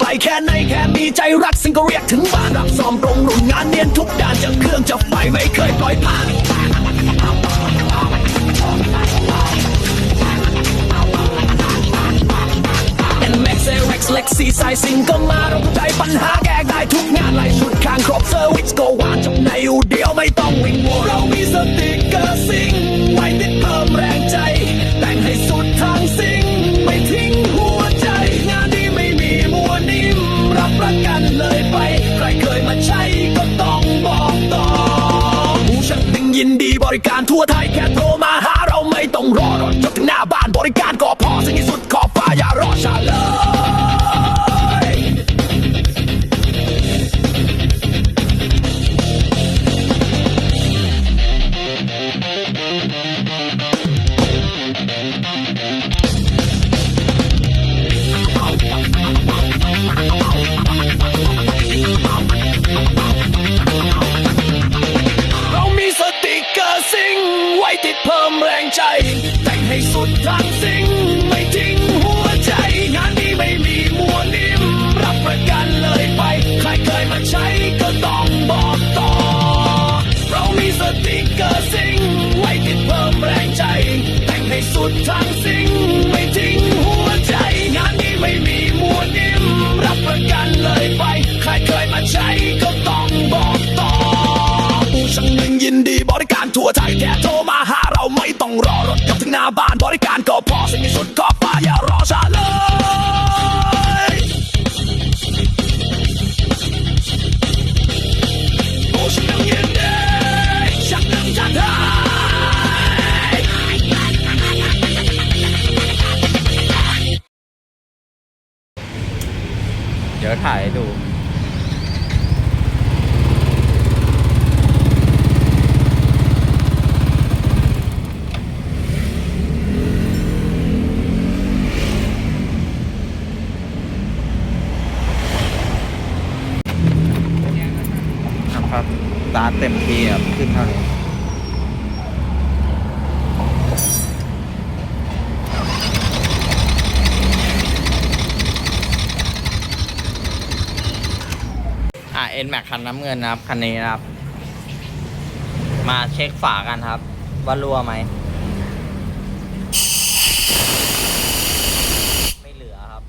ไกลแค่ไหนแค่มีใจรักสิ่งก็เรียกถึงบ้านรับซ้อมตรงรุ่นงานเนียนทุกด้านจะเครื่องจะไฟไม่เคยปล่อยผ่านเป็นแม็กซ์เร็กซ์เล็กซีไซซิงก็มาเราใจปัญหาแก้ได้ทุกงานไล่ชุดข้างครบเซอร์วิสก็หวางจบในอูเดียวไม่ต้องวิ่งวัวเรามีสติกเกอร์ซิงไว้ติดเพิ่มแรงใจ ริการทั่วไทยแค่โทร ก็พอสิ่งที่สุดก็ฟ้าอย่ารอช้าเลยผู้ช่างหนึ่งยินดีช่างหนึ่งจัดให้เดี๋ยวถ่ายให้ดู นะครับตาร์ทเต็มที่ครับขึ้นเท่านี้ อะ N Max คันน้ำเงินนะครับ คันนี้นะครับ มาเช็คฝากันครับ ว่ารั่วไหม ไม่เหลือครับ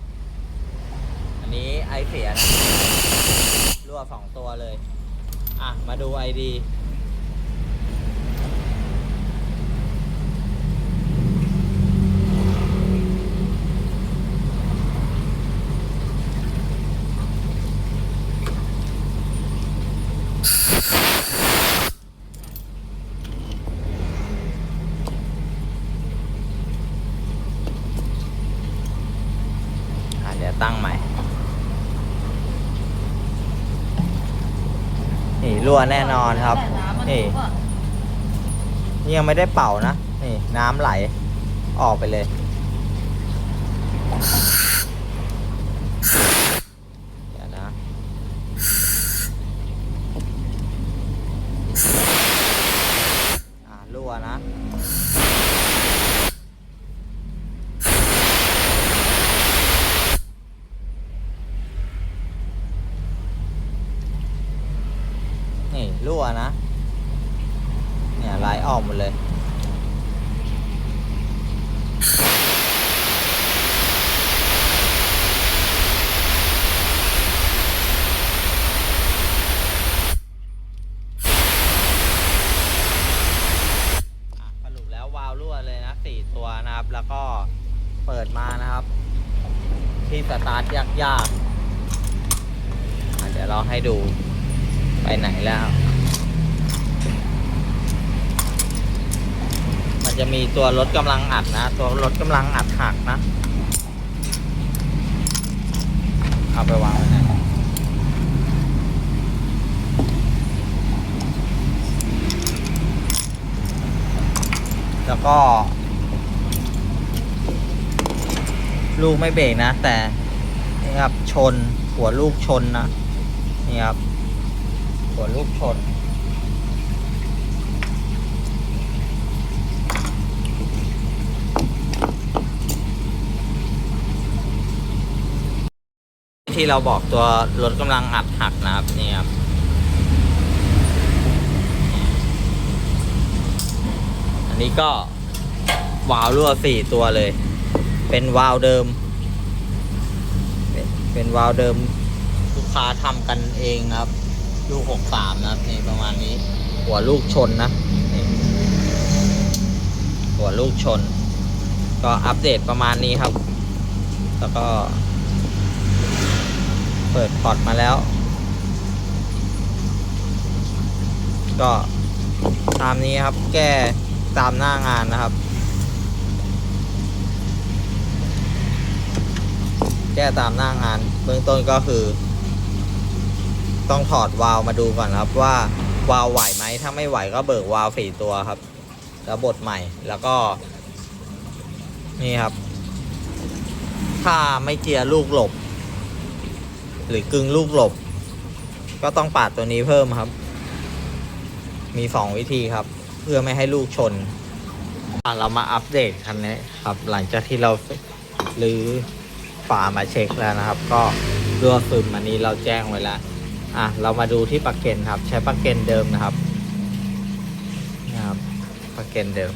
อันนี้ไอเสียนะ รั่วสองตัวเลย อะ มาดูไอดี เดี๋ยวตั้งใหม่ นี่รั่วแน่นอนครับ นี่ นี่ยังไม่ได้เป่านะ นี่น้ำไหล ออกไปเลย เดี๋ยวนะ อ่ารั่วนะ นี่รั่วนะ เนี่ยไหมดเลย อะสรุปแล้ววาล์วรั่วเลยนะสี่ตัวนะครับ แล้วก็เปิดมานะครับ ที่สตาร์ทยากๆอะเดี๋ยวเราให้ดูไปไหนแล้ว มันจะมี ตัวรถกำลังอัดนะ ตัวรถกำลังอัดหักนะ เอาไปวางไว้ไหนแล้วก็ ลูกไม่เบรกนะ แต่นี่ครับชนหัวลูกชนนะ นี่ครับหัวลูกชน ที่เราบอกตัวรถกำลังอัดหักนะครับนี่ครับอันนี้ก็วาล์วรั่วสี่ตัวเลย เป็นวาล์วเดิม เป็นวาล์วเดิมลูกค้าทำกันเองครับ ลูกหกสามนะครับนี่ประมาณนี้ หัวลูกชนนะหัวลูกชน ก็อัปเดตประมาณนี้ครับ แล้วก็ เปิดพอร์ตมาแล้ว ก็ตามนี้ครับแก้ตามหน้างานนะครับ แก้ตามหน้างาน เบื้องต้นก็คือ ต้องถอดวาล์วมาดูก่อนครับว่าวาล์วไหวไหมถ้าไม่ไหวก็เบิกวาล์วสี่ตัวครับ แล้วบดใหม่แล้วก็ นี่ครับ ถ้าไม่เจียร์ลูกหลบ หรือกึ่งลูกหลบ ก็ต้องปาดตัวนี้เพิ่มครับ มีสองวิธีครับ เพื่อไม่ให้ลูกชนเรามาอัปเดตคันนี้ครับ หลังจากที่เรารื้อฝามาเช็คแล้วนะครับ ก็รั่วซึมอันนี้เราแจ้งไว้แล้วอะเรามาดูที่ปลักเกนครับ ใช้ปลักเกนเดิมนะครับนะครับปลักเกนเดิม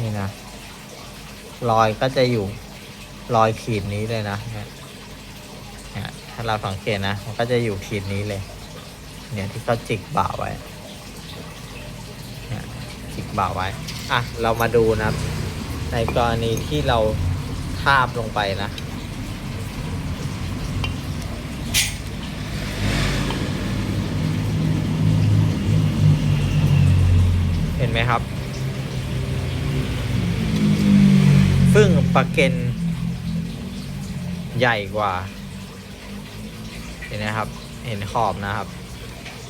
นี่นะ รอยก็จะอยู่รอยขีดนี้เลยนะเนี่ยถ้าเราสังเกตนะ มันก็จะอยู่ขีดนี้เลย เนี่ยที่เขาจิกบ่าไว้จิกบ่าไว้ อะ เรามาดูนะ ในกรณีที่เราทาบลงไปนะเห็นไหมครับ ซึ่งปลาเกนใหญ่กว่า เห็นนะครับ เห็นขอบนะครับ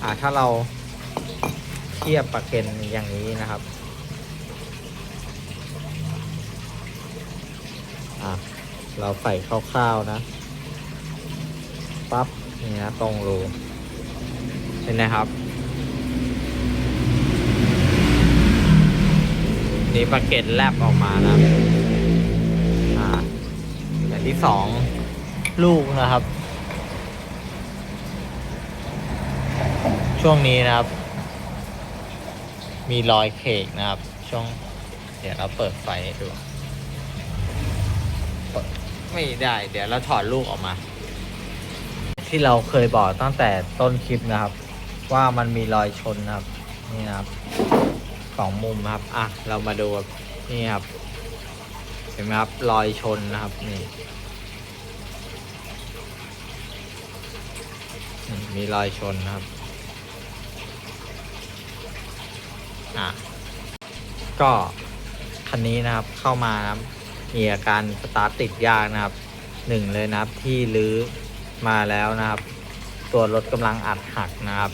อ่าถ้าเราเทียบปลาเกนอย่างนี้นะครับ อะเราใส่คร่าวๆนะปั๊บนี่นะตรงรูเห็นนะครับ นี่ปลาเกตแลบออกมานะ อย่างที่สองลูกนะครับ ช่วงนี้นะครับ มีรอยเคกนะครับ ช่วง เดี๋ยวเราเปิดไฟให้ดูไม่ได้ เดี๋ยวเราถอดลูกออกมา ที่เราเคยบอกตั้งแต่ต้นคลิปนะครับ ว่ามันมีรอยชนนะครับ นี่นะครับสองมุมครับ อะ เรามาดูนี่ครับ เห็นไหมครับรอยชนนะครับนี่มีรอยชนนะครับอะก็คันนี้นะครับเข้ามานะครับมีอาการสตาร์ทติดยากนะครับหนึ่งเลยนะครับที่รื้อมาแล้วนะครับ ตัวรถกำลังอัดหักนะครับ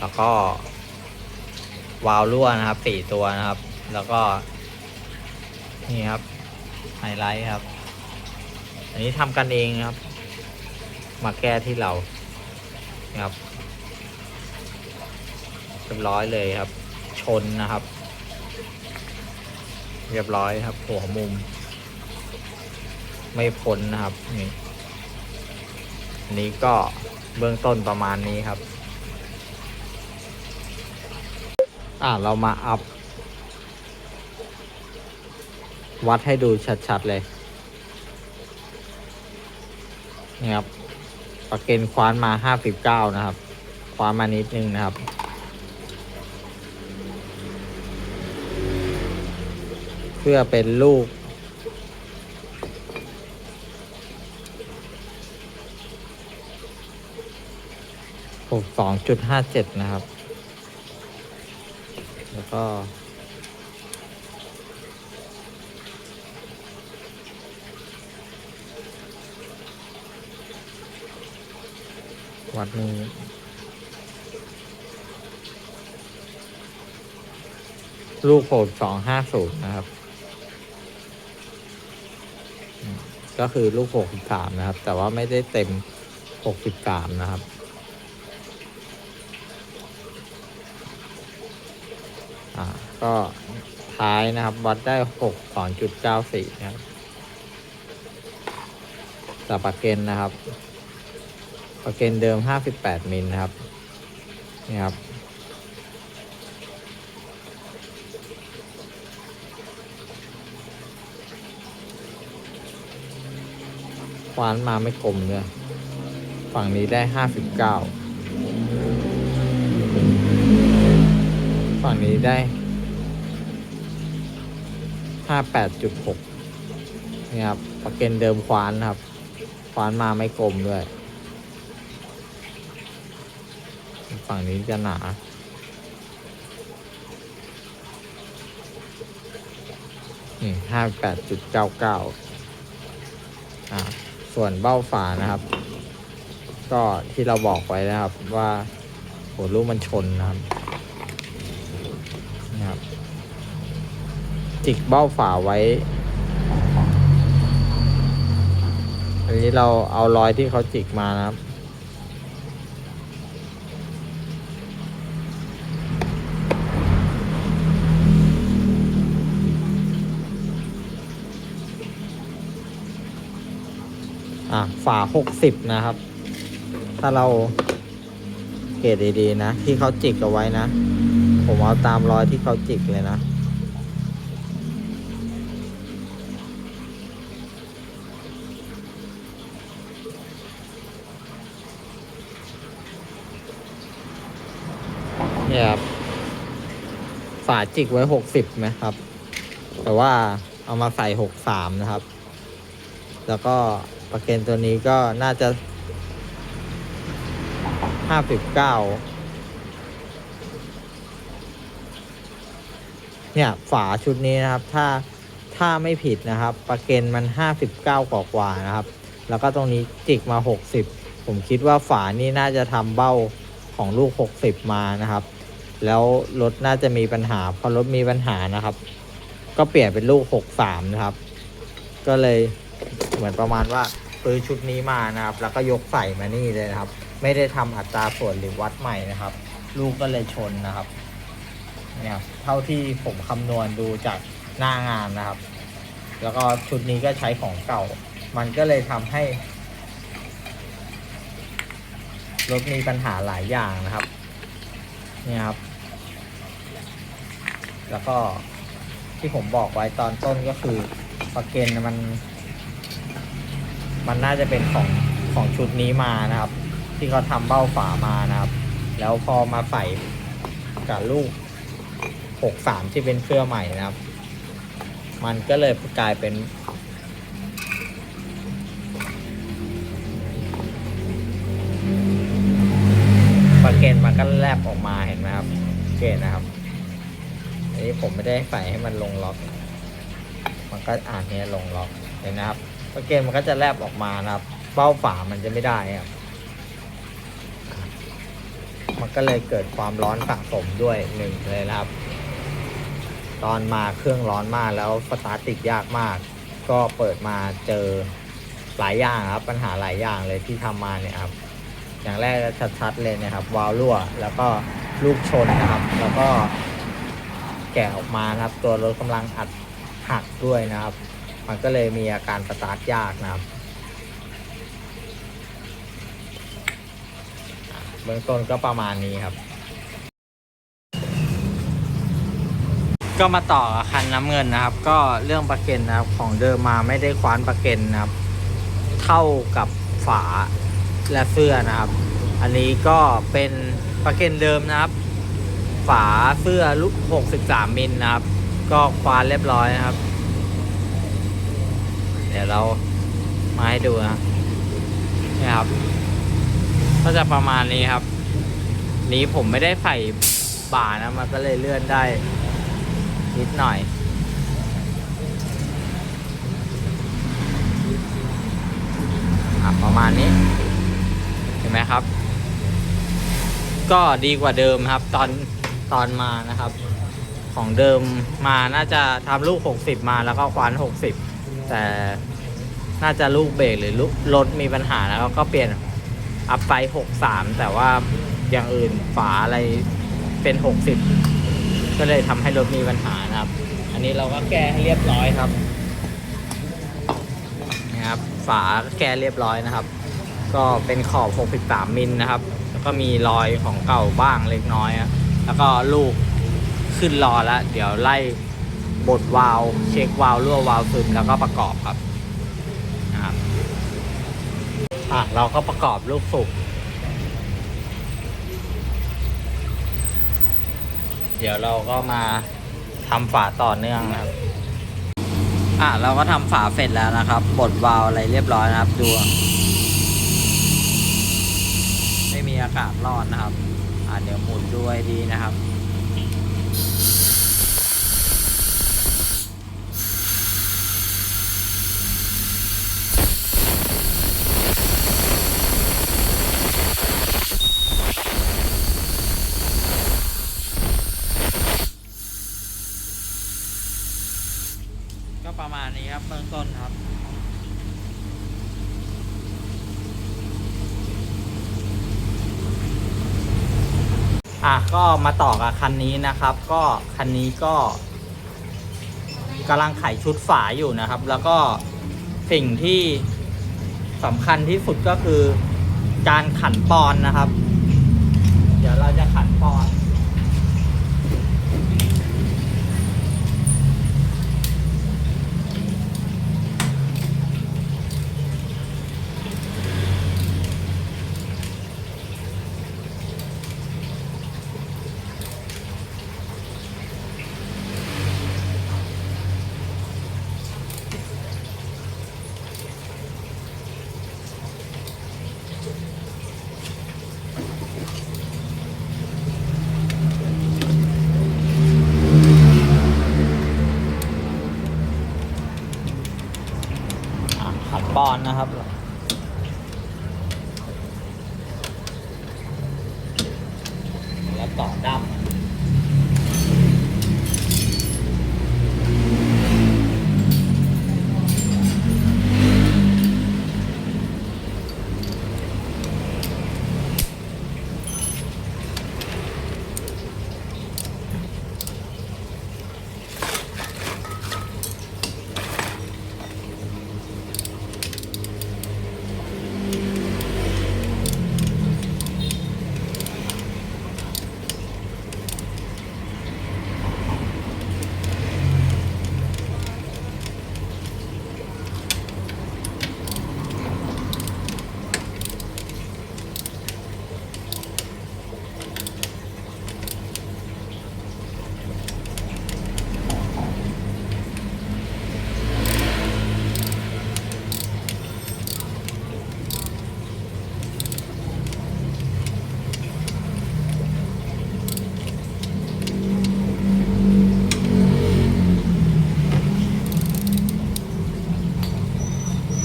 แล้วก็ วาล์วรั่วนะครับสี่ตัวนะครับ แล้วก็ นี่ครับ ไฮไลท์ครับ อันนี้ทำกันเองครับ มาแก้ที่เราครับเรียบร้อยเลยครับ ชนนะครับ เรียบร้อยครับ หัวมุม ไม่พ้นนะครับนี่อันนี้ก็เบื้องต้นประมาณนี้ครับ อ่าเรามาอัพ วัดให้ดูชัดๆเลย นี่ครับประเกนคว้านมาห้าสิบเก้านะครับ คว้านมานิดนึงนะครับ เพื่อเป็นลูก หกสองจุดห้าเจ็ดนะครับ แล้วก็ วัดนี้ลูกโหดสองห้าศูนย์นะครับ ก็คือลูกหกสิบสามนะครับ แต่ว่าไม่ได้เต็มหกสิบสามนะครับ อ่า ก็ทท้ายนะครับ วัดได้หกสองจุดเก้าสี่นะครับแต่ปากเกนนะครับ ปากเกนเดิมห้าสิบแปดมิลครับ นี่ครับ ควานมาไม่กลมเลยฝั่งนี้ได้ห้าสิบเก้าฝั่งนี้ได้ห้าแปดจุดหกนี่ครับ ประเกนเดิมควานครับ ควานมาไม่กลมด้วย ฝั่งนี้จะหนา นี่ห้าแปดจุดเก้าเก้าอ่า ส่วนเบ้าฝานะครับ ก็ที่เราบอกไว้นะครับว่าหัวลูกมันชนนะครับนะครับ จิกเบ้าฝาไว้ อันนี้เราเอารอยที่เขาจิกมานะครับ อะฝาหกสิบนะครับ ถ้าเราเกรดดีๆนะ ที่เขาจิกเอาไว้นะ ผมเอาตามรอยที่เขาจิกเลยนะเนี่ยครับฝาจิกไว้หกสิบไหมครับ แต่ว่าเอามาใส่หกสามนะครับ แล้วก็ ประเกนตัวนี้ก็น่าจะห้าสิบเก้าเนี่ย ฝาชุดนี้นะครับ ถ้าถ้าไม่ผิดนะครับ ประเกนมันห้าสิบเก้ากว่ากว่านะครับ แล้วก็ตรงนี้จิกมาหกสิบผมคิดว่าฝานี่น่าจะทำเบ้าของลูกหกสิบมานะครับ แล้วรถน่าจะมีปัญหา พอรถมีปัญหานะครับ ก็เปลี่ยนเป็นลูกหกสามนะครับ ก็เลยเหมือนประมาณว่า ซื้อชุดนี้มานะครับ แล้วก็ยกใส่มานี่เลยนะครับ ไม่ได้ทำอัตราส่วนหรือวัดใหม่นะครับ ลูกก็เลยชนนะครับ เนี่ยเท่าที่ผมคำนวณดูจากหน้างานนะครับ แล้วก็ชุดนี้ก็ใช้ของเก่า มันก็เลยทำให้รถมีปัญหาหลายอย่างนะครับเนี่ยครับ แล้วก็ที่ผมบอกไว้ตอนต้นก็คือประเกนมัน มันน่าจะเป็นของของชุดนี้มานะครับ ที่เขาทำเบ้าฝามานะครับ แล้วพอมาใส่กับลูก 63 ที่เป็นเครื่องใหม่นะครับ มันก็เลยกลายเป็นปากเกนมันก็แลบออกมาเห็นไหมครับเกนนะครับอันนี้ผมไม่ได้ใส่ให้มันลงล็อก มันก็อ่านเนี้ยลงล็อกเห็นนะครับ เกนมันก็จะแลบออกมานะครับเบ้าฝามันจะไม่ได้ครับมันก็เลยเกิดความร้อนสะสมด้วยหนึ่งเลยนะครับ ตอนมาเครื่องร้อนมากแล้วสตาร์ติดยากมาก ก็เปิดมาเจอหลายอย่างครับ ปัญหาหลายอย่างเลยที่ทำมาเนี่ยครับ อย่างแรกชัดๆเลยนะครับ วาล์วรั่ว แล้วก็ลูกชนนะครับ แล้วก็แกะออกมานะครับ ตัวรถกำลังอัดหักด้วยนะครับ มันก็เลยมีอาการสตาร์ทยากนะครับ เบื้องต้นก็ประมาณนี้ครับ ก็มาต่อคันน้ำเงินนะครับ ก็เรื่องประเก็นนะครับ ของเดิมมาไม่ได้คว้านประเก็นนะครับ เท่ากับฝาและเสื้อนะครับ อันนี้ก็เป็นประเก็นเดิมนะครับ ฝาเสื้อลูก63 มิลนะครับ ก็คว้านเรียบร้อยนะครับ เดี๋ยวเรามาให้ดูนะนี่ครับ ก็จะประมาณนี้ครับ นี้ผมไม่ได้ใส่บ่านะ มันก็เลยเลื่อนได้ นิดหน่อยอประมาณนี้ เห็นไหมครับ ก็ดีกว่าเดิมครับ ตอนตอนมานะครับ ของเดิมมาน่าจะทำลูก 60 มาแล้วก็ควาน 60 แต่น่าจะลูกเบรกหรือลูกรถมีปัญหาแล้วก็เปลี่ยนอัพไป63แต่ว่าอย่างอื่นฝาอะไรเป็น60ก็เลยทำให้รถมีปัญหานะครับ อันนี้เราก็แก้ให้เรียบร้อยครับนะครับ ฝาแก้เรียบร้อยนะครับ ก็เป็นขอบ 63 มิลนะครับ แล้วก็มีรอยของเก่าบ้างเล็กน้อยอะแล้วก็ลูกขึ้นรอแล้ว เดี๋ยวไล่ บดวาล์วเช็ควาล์วรั่ววาล์วซึมแล้วก็ประกอบครับนะครับอะเราก็ประกอบลูกสูบเดี๋ยวเราก็มาทำฝาต่อเนื่องนะครับ อะเราก็ทำฝาเสร็จแล้วนะครับ บดวาล์วอะไรเรียบร้อยนะครับดูไม่มีอากาศรอดนะครับ อ่าเดี๋ยวหมุนด้วยดีนะครับ ประมาณนี้ครับเบื้องต้นครับอะก็มาต่อกับคันนี้นะครับ ก็คันนี้ก็กำลังไขชุดฝาอยู่นะครับ แล้วก็สิ่งที่สำคัญที่สุดก็คือการขันปอนนะครับ เดี๋ยวเราจะขันปอน อะขันป อนนะครับ แล้วต่อดั้ม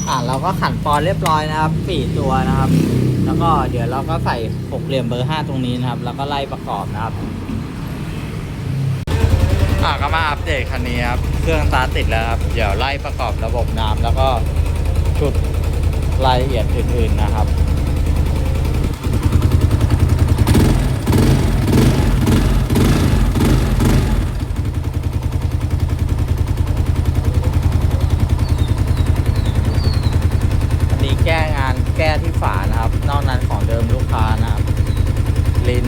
อะเรา ก็ขันปอนเรียบร้อยนะครับสี่ตัวนะครับ แล้วก็เดี๋ยวเราก็ใส่หกเหลี่ยมเบอร์ห้าตรงนี้นะครับ แล้วก็ไล่ประกอบนะครับอะก็มาอัปเดตคันนี้ครับเครื่องตาติดแล้วครับเดี๋ยวไล่ประกอบระบบน้ำแล้วก็ชุดรายละเอียดอื่นๆนะครับ อันนี้แก้งานแก้ที่ฝานะครับ นอกนั้นของเดิมลูกค้านะครับ ลิ้น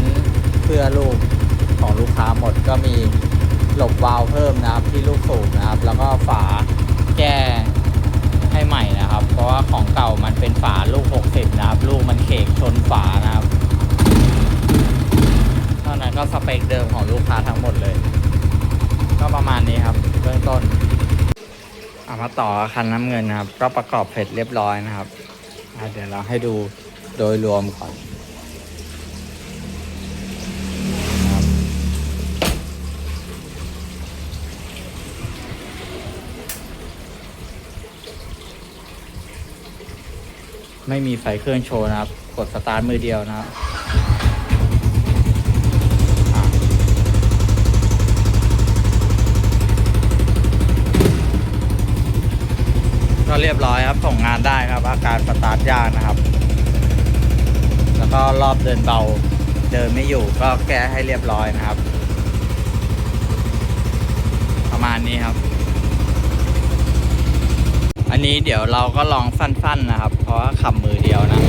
เพื่อลูกของลูกค้าหมดก็มีหลบวาล์วเพิ่มนะครับ ที่ลูกสูบนะครับ แล้วก็ฝาแก้ให้ใหม่นะครับ เพราะว่าของเก่ามันเป็นฝาลูก 60 นะครับ ลูกมันเขกชนฝานะครับนอกนั้นก็สเปคเดิมของลูกค้าทั้งหมดเลย ก็ประมาณนี้ครับเบื้องต้น เอามาต่อ คันน้ำเงินนะครับ ก็ประกอบเสร็จเรียบร้อยนะครับเดี๋ยวเราให้ดูโดยรวมก่อนไม่มีไฟเครื่องโชว์นะครับ กดสตาร์ทมือเดียวนะครับ ก็เรียบร้อยครับส่งงานได้ครับ อาการสตาร์ทยากนะครับ แล้วก็รอบเดินเบาเดินไม่อยู่ก็แก้ให้เรียบร้อยนะครับ ประมาณนี้ครับ อันนี้เดี๋ยวเราก็ลองสั้นๆนะครับ เพราะขับมือเดียวนะ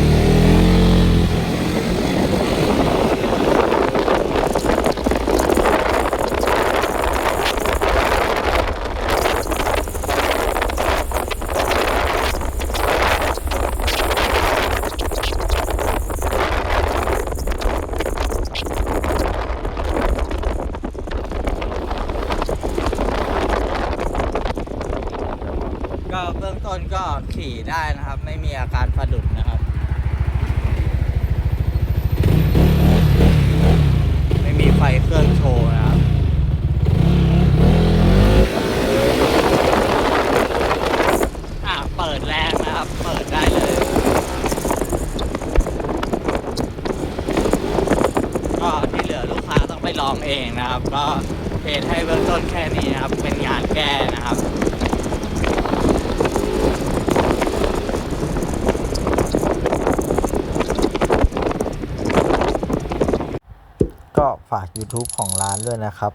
YouTube ของร้านด้วยนะครับ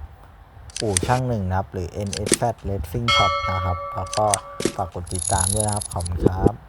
อู่ช่างหนึ่งนะครับ หรือ NSZ Racing Shop นะครับ แล้วก็ฝากกดติดตามด้วยนะครับ ขอบคุณครับ